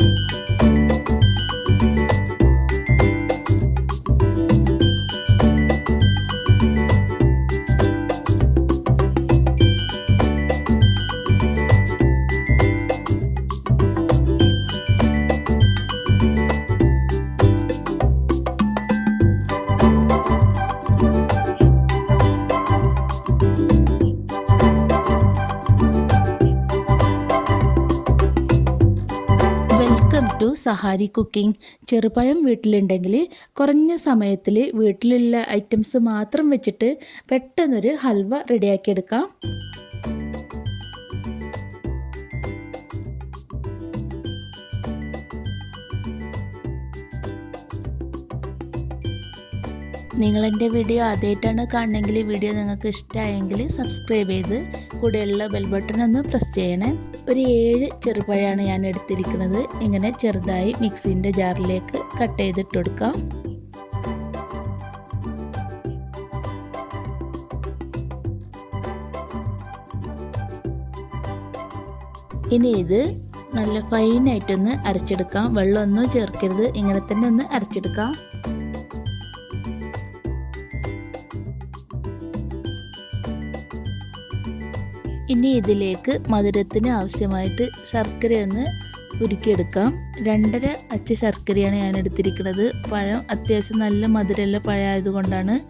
you. Welcome to Sahari cooking ചെറുപഴം വീട്ടിലുണ്ടെങ്കിൽ കുറഞ്ഞ സമയത്തിൽ വീട്ടിലുള്ള ഐറ്റംസ് മാത്രം വെച്ചിട്ട് പെട്ടെന്നൊരു ഹൽവ റെഡിയാക്കിയെടുക്കാം. നിങ്ങളെന്റെ വീഡിയോ ആദ്യമായിട്ടാണ് കാണണമെങ്കിൽ വീഡിയോ നിങ്ങൾക്ക് ഇഷ്ടമായെങ്കിൽ സബ്സ്ക്രൈബ് ചെയ്ത് കൂടെയുള്ള ബെൽ ബട്ടൺ ഒന്ന് പ്രസ് ചെയ്യണേ. ഒരു ഏഴ് ചെറുപഴമാണ് ഞാൻ എടുത്തിരിക്കുന്നത്. ഇങ്ങനെ ചെറുതായി മിക്സിന്റെ ജാറിലേക്ക് കട്ട് ചെയ്തിട്ട് കൊടുക്കാം. ഇനി ഇത് നല്ല ഫൈനായിട്ടൊന്ന് അരച്ചെടുക്കാം. വെള്ളമൊന്നും ചേർക്കരുത്. ഇങ്ങനെ തന്നെ ഒന്ന് അരച്ചെടുക്കാം. ഇനി ഇതിലേക്ക് മധുരത്തിന് ആവശ്യമായിട്ട് ശർക്കരയൊന്ന് ഉരുക്കിയെടുക്കാം. രണ്ടര അച്ച് ശർക്കരയാണ് ഞാൻ എടുത്തിരിക്കുന്നത്. പഴം അത്യാവശ്യം നല്ല മധുരമുള്ള പഴമായതുകൊണ്ടാണ്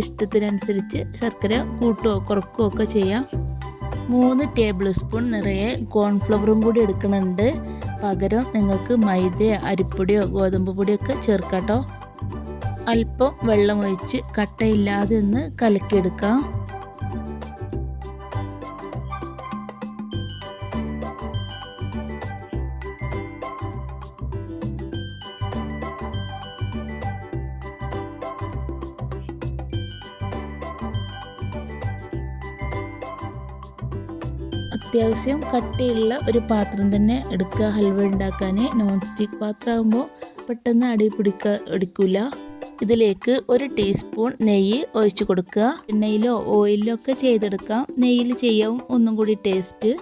ഇഷ്ടത്തിനനുസരിച്ച് ശർക്കര കൂട്ടുകയോ കുറക്കുകയോ ഒക്കെ ചെയ്യാം. മൂന്ന് ടേബിൾ സ്പൂൺ നിറയെ കോൺഫ്ലവറും കൂടി എടുക്കുന്നുണ്ട് പകരം നിങ്ങൾക്ക് മൈദയോ അരിപ്പൊടിയോ ഗോതമ്പ് പൊടിയൊക്കെ ചേർക്കാട്ടോ അല്പം വെള്ളമൊഴിച്ച് കട്ടയില്ലാതെ ഒന്ന് കലക്കിയെടുക്കാം. അത്യാവശ്യം കട്ടിയുള്ള ഒരു പാത്രം തന്നെ എടുക്കുക ഹൽവ ഉണ്ടാക്കാൻ നോൺ സ്റ്റിക്ക് പാത്രമാകുമ്പോൾ പെട്ടെന്ന് അടി പിടിക്ക എടുക്കില്ല ഇതിലേക്ക് ഒരു ടീസ്പൂൺ നെയ്യ് ഒഴിച്ച് കൊടുക്കുക. എണ്ണയിലോ ഓയിലോ ഒക്കെ ചെയ്തെടുക്കാം. നെയ്യിൽ ചെയ്യാവും ഒന്നും കൂടി ടേസ്റ്റ്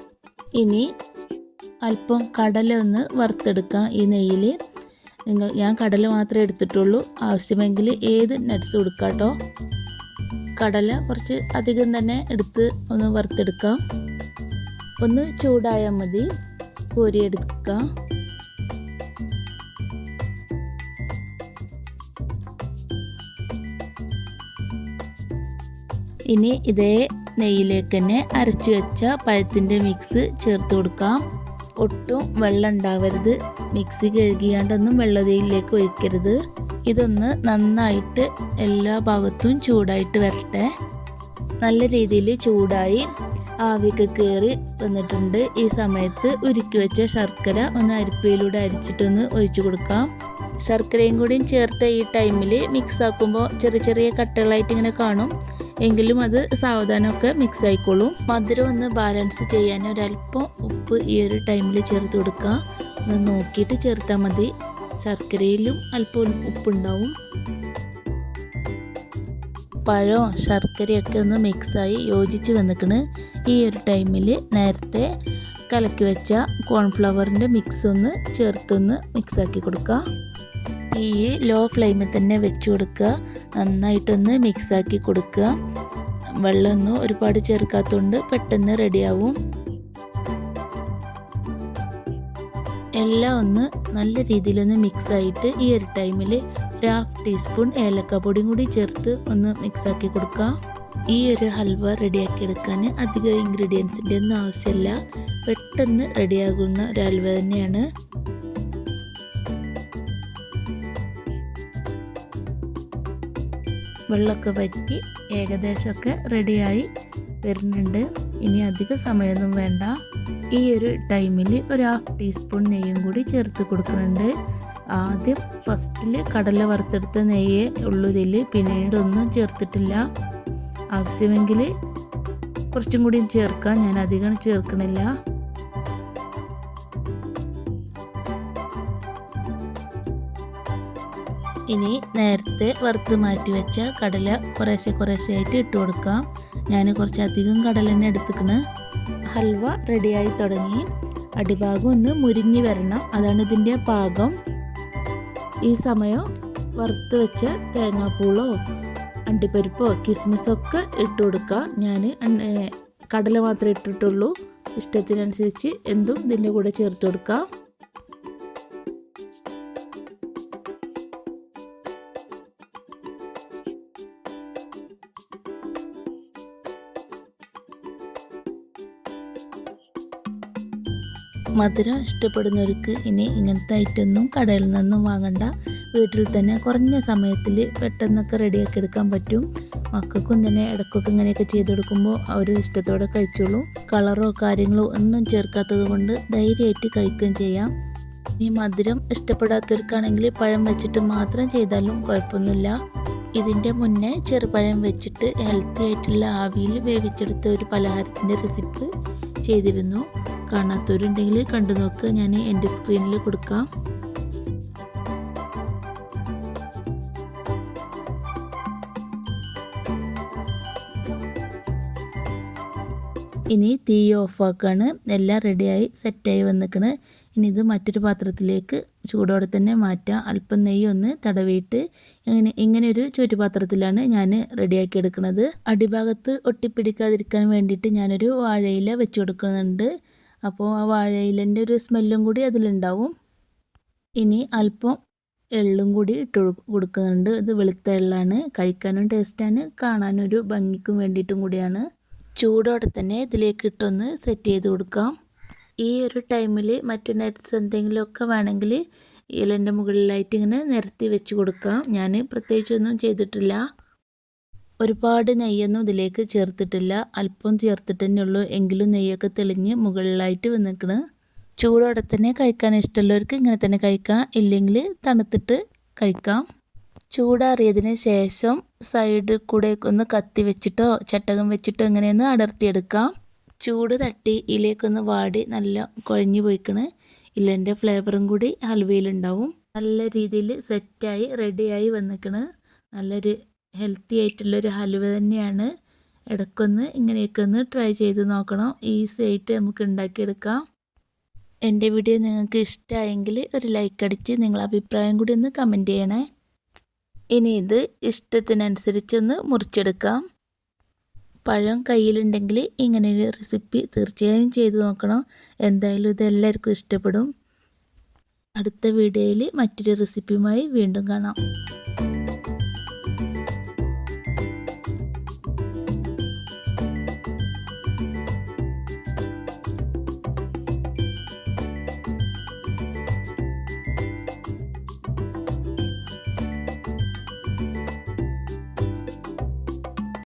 ഇനി അല്പം കടല ഒന്ന് വറുത്തെടുക്കാം ഈ നെയ്യിൽ. നിങ്ങൾ ഞാൻ കടല മാത്രമേ എടുത്തിട്ടുള്ളൂ. ആവശ്യമെങ്കിൽ ഏത് നട്ട്സ് കൊടുക്കാം കേട്ടോ കടല കുറച്ച് അധികം തന്നെ എടുത്ത് ഒന്ന് വറുത്തെടുക്കാം. ഒന്ന് ചൂടായാൽ മതി. കോരിയെടുക്കുക. ഇനി ഇതേ നെയ്യിലേക്ക് തന്നെ അരച്ചു വെച്ച പഴത്തിന്റെ മിക്സ് ചേർത്ത് കൊടുക്കാം. ഒട്ടും വെള്ളം ഉണ്ടാവരുത്. മിക്സി കഴുകിയാണ്ടൊന്നും വെള്ളതയിലേക്ക് ഒഴിക്കരുത്. ഇതൊന്ന് നന്നായിട്ട് എല്ലാ ഭാഗത്തും ചൂടായിട്ട് വരട്ടെ. നല്ല രീതിയിൽ ചൂടായി ആവിയൊക്കെ കയറി വന്നിട്ടുണ്ട്. ഈ സമയത്ത് ഉരുക്കി വെച്ച ശർക്കര ഒന്ന് അരിപ്പയിലൂടെ അരിച്ചിട്ടൊന്ന് ഒഴിച്ചു കൊടുക്കാം. ശർക്കരയും കൂടിയും ചേർത്ത ഈ ടൈമിൽ മിക്സ് ആക്കുമ്പോൾ ചെറിയ ചെറിയ കട്ടകളായിട്ട് ഇങ്ങനെ കാണും. എങ്കിലും അത് സാവധാനമൊക്കെ മിക്സ് ആയിക്കോളും. മധുരം ഒന്ന് ബാലൻസ് ചെയ്യാൻ ഒരല്പം ഉപ്പ് ഈ ഒരു ടൈമിൽ ചേർത്ത് കൊടുക്കാം. ഒന്ന് നോക്കിയിട്ട് ചേർത്താൽ മതി. ശർക്കരയിലും അല്പം ഉപ്പുണ്ടാവും. പഴവും ശർക്കരയൊക്കെ ഒന്ന് മിക്സായി യോജിച്ച് വന്നിക്കണ്. ഈ ഒരു ടൈമിൽ നേരത്തെ കലക്കി വെച്ച കോൺഫ്ലവറിന്റെ മിക്സ് ഒന്ന് ചേർത്തൊന്ന് മിക്സാക്കി കൊടുക്കുക ഈ ലോ ഫ്ലെയിമിൽ തന്നെ വെച്ച് കൊടുക്കുക നന്നായിട്ടൊന്ന് മിക്സാക്കി കൊടുക്കുക വെള്ളമൊന്നും ഒരുപാട് ചേർക്കാത്തതുകൊണ്ട് പെട്ടെന്ന് റെഡിയാവും. എല്ലാം ഒന്ന് നല്ല രീതിയിലൊന്ന് മിക്സായിട്ട് ഈ ഒരു ടൈമിൽ ഒരു ഹാഫ് ടീസ്പൂൺ ഏലക്കപ്പൊടിയും കൂടി ചേർത്ത് ഒന്ന് മിക്സാക്കി കൊടുക്കാം. ഈ ഒരു ഹൽവ റെഡിയാക്കി എടുക്കാൻ അധികം ഇൻഗ്രീഡിയൻസിന്റെ ഒന്നും ആവശ്യമില്ല. പെട്ടെന്ന് റെഡിയാകുന്ന ഒരു ഹൽവ തന്നെയാണ്. വെള്ളമൊക്കെ വറ്റി ഏകദേശമൊക്കെ റെഡിയായി വരുന്നുണ്ട്. ഇനി അധികം സമയമൊന്നും വേണ്ട. ഈ ഒരു ടൈമിൽ ഒരു ഹാഫ് ടീസ്പൂൺ നെയ്യും കൂടി ചേർത്ത് കൊടുക്കുന്നുണ്ട്. ആദ്യം ഫസ്റ്റിൽ കടല വറുത്തെടുത്ത നെയ്യേ ഉള്ളൂ ഇതിൽ പിന്നീട് ഒന്നും ചേർത്തിട്ടില്ല. ആവശ്യമെങ്കിൽ കുറച്ചും കൂടി ചേർക്കാം. ഞാൻ അധികം ചേർക്കണില്ല. ഇനി നേരത്തെ വറുത്ത് മാറ്റി വെച്ച കടല കുറേശ്ശെ കുറേശ്ശെ ആയിട്ട് ഇട്ട് കൊടുക്കാം. ഞാൻ കുറച്ചധികം കടല തന്നെ എടുത്തുക്കണ്. ഹൽവ റെഡിയായി തുടങ്ങി. അടിഭാഗം ഒന്ന് മുരിഞ്ഞ് വരണം. അതാണ് ഇതിന്റെ പാകം. ഈ സമയം വറുത്ത് വെച്ച തേങ്ങാപ്പൂളോ അണ്ടിപ്പരിപ്പോ കിസ്മിസോ ഒക്കെ ഇട്ട് കൊടുക്കുക ഞാൻ കടല മാത്രമേ ഇട്ടിട്ടുള്ളൂ. ഇഷ്ടത്തിനനുസരിച്ച് എന്തും ഇതിന്റെ കൂടെ ചേർത്ത് കൊടുക്കാം. മധുരം ഇഷ്ടപ്പെടുന്നവർക്ക് ഇനി ഇങ്ങനത്തെ ഐറ്റമൊന്നും കടയിൽ നിന്നും വാങ്ങണ്ട. വീട്ടിൽ തന്നെ കുറഞ്ഞ സമയത്തിൽ പെട്ടെന്നൊക്കെ റെഡിയാക്കി എടുക്കാൻ പറ്റും. മക്കൾക്കും തന്നെ ഇടയ്ക്കൊക്കെ ഇങ്ങനെയൊക്കെ ചെയ്ത് കൊടുക്കുമ്പോൾ അവർ ഇഷ്ടത്തോടെ കഴിച്ചോളും. കളറോ കാര്യങ്ങളോ ഒന്നും ചേർക്കാത്തത് കൊണ്ട് ധൈര്യമായിട്ട് കഴിക്കുകയും ചെയ്യാം. ഈ മധുരം ഇഷ്ടപ്പെടാത്തവർക്കാണെങ്കിൽ പഴം വെച്ചിട്ട് മാത്രം ചെയ്താലും കുഴപ്പമൊന്നുമില്ല. ഇതിന്റെ മുന്നേ ചെറുപഴം വെച്ചിട്ട് ഹെൽത്തി ആയിട്ടുള്ള ആവിയിൽ വേവിച്ചെടുത്ത ഒരു പലഹാരത്തിന്റെ റെസിപ്പി ചെയ്തിരുന്നു. കാണാത്തവരുണ്ടെങ്കിൽ കണ്ടു നോക്ക്. ഞാൻ എന്റെ സ്ക്രീനിൽ കൊടുക്കാം. ഇനി തീ ഓഫാക്കാണ്. എല്ലാം റെഡിയായി സെറ്റായി വന്നിക്കണ്. ഇനി ഇത് മറ്റൊരു പാത്രത്തിലേക്ക് ചൂടോടെ തന്നെ മാറ്റാം. അല്പം നെയ്യ് ഒന്ന് തടവിയിട്ട് ഇങ്ങനെ ഇങ്ങനെ ഒരു ചുറ്റുപാത്രത്തിലാണ് ഞാൻ റെഡിയാക്കി എടുക്കുന്നത് അടിഭാഗത്ത് ഒട്ടിപ്പിടിക്കാതിരിക്കാൻ വേണ്ടിയിട്ട് ഞാനൊരു വാഴയില വെച്ച് കൊടുക്കുന്നുണ്ട്. അപ്പോൾ ആ വാഴയിലന്റെ ഒരു സ്മെല്ലും കൂടി അതിലുണ്ടാവും. ഇനി അല്പം എള്ളും കൂടി ഇട്ട് കൊടുക്കുന്നുണ്ട്. ഇത് വെളുത്ത എള്ളാണ്. കഴിക്കാനും ടേസ്റ്റാണ് ഒരു ഭംഗിക്കും വേണ്ടിയിട്ടും കൂടിയാണ്. ചൂടോടെ തന്നെ ഇതിലേക്ക് ഇട്ടൊന്ന് സെറ്റ് ചെയ്ത് കൊടുക്കാം. ഈ ഒരു ടൈമിൽ മറ്റു നട്ട്സ് എന്തെങ്കിലുമൊക്കെ വേണമെങ്കിൽ ഇലന്റെ മുകളിലായിട്ട് ഇങ്ങനെ നിരത്തി വെച്ച് കൊടുക്കാം. ഞാൻ പ്രത്യേകിച്ചൊന്നും ചെയ്തിട്ടില്ല. ഒരുപാട് നെയ്യൊന്നും ഇതിലേക്ക് ചേർത്തിട്ടില്ല. അല്പം ചേർത്തിട്ട് തന്നെ ഉള്ളൂ എങ്കിലും നെയ്യൊക്കെ തെളിഞ്ഞ് മുകളിലായിട്ട് വന്നിക്കണ് ചൂടോടെ തന്നെ കഴിക്കാൻ ഇഷ്ടമുള്ളവർക്ക് ഇങ്ങനെ തന്നെ കഴിക്കാം. ഇല്ലെങ്കിൽ തണുത്തിട്ട് കഴിക്കാം. ചൂടാറിയതിന് ശേഷം സൈഡിൽ കൂടെ ഒന്ന് കത്തി വെച്ചിട്ടോ ചട്ടകം വെച്ചിട്ടോ എങ്ങനെയൊന്ന് അടർത്തിയെടുക്കാം. ചൂട് തട്ടി ഇലയൊക്കൊന്ന് വാടി നല്ല കുഴഞ്ഞു പോയിക്കണ്. ഇലേന്റെ ഫ്ലേവറും കൂടി ഹൽവയിലുണ്ടാവും നല്ല രീതിയിൽ സെറ്റായി റെഡിയായി വന്നിക്കണ്. നല്ലൊരു ഹെൽത്തി ആയിട്ടുള്ളൊരു ഹലുവ തന്നെയാണ്. ഇടയ്ക്കൊന്ന് ഇങ്ങനെയൊക്കെ ഒന്ന് ട്രൈ ചെയ്ത് നോക്കണം. ഈസി ആയിട്ട് നമുക്ക് ഉണ്ടാക്കിയെടുക്കാം. എന്റെ വീഡിയോ നിങ്ങൾക്ക് ഇഷ്ടമായെങ്കിൽ ഒരു ലൈക്ക് അടിച്ച് നിങ്ങളുടെ അഭിപ്രായം കൂടി ഒന്ന് കമന്റ് ചെയ്യണേ. ഇനി ഇത് ഇഷ്ടത്തിനനുസരിച്ചൊന്ന് മുറിച്ചെടുക്കാം. പഴം കയ്യിലുണ്ടെങ്കിൽ ഇങ്ങനെയൊരു റെസിപ്പി തീർച്ചയായും ചെയ്തു നോക്കണം. എന്തായാലും ഇതെല്ലാവർക്കും ഇഷ്ടപ്പെടും. അടുത്ത വീഡിയോയിൽ മറ്റൊരു റെസിപ്പിയുമായി വീണ്ടും കാണാം.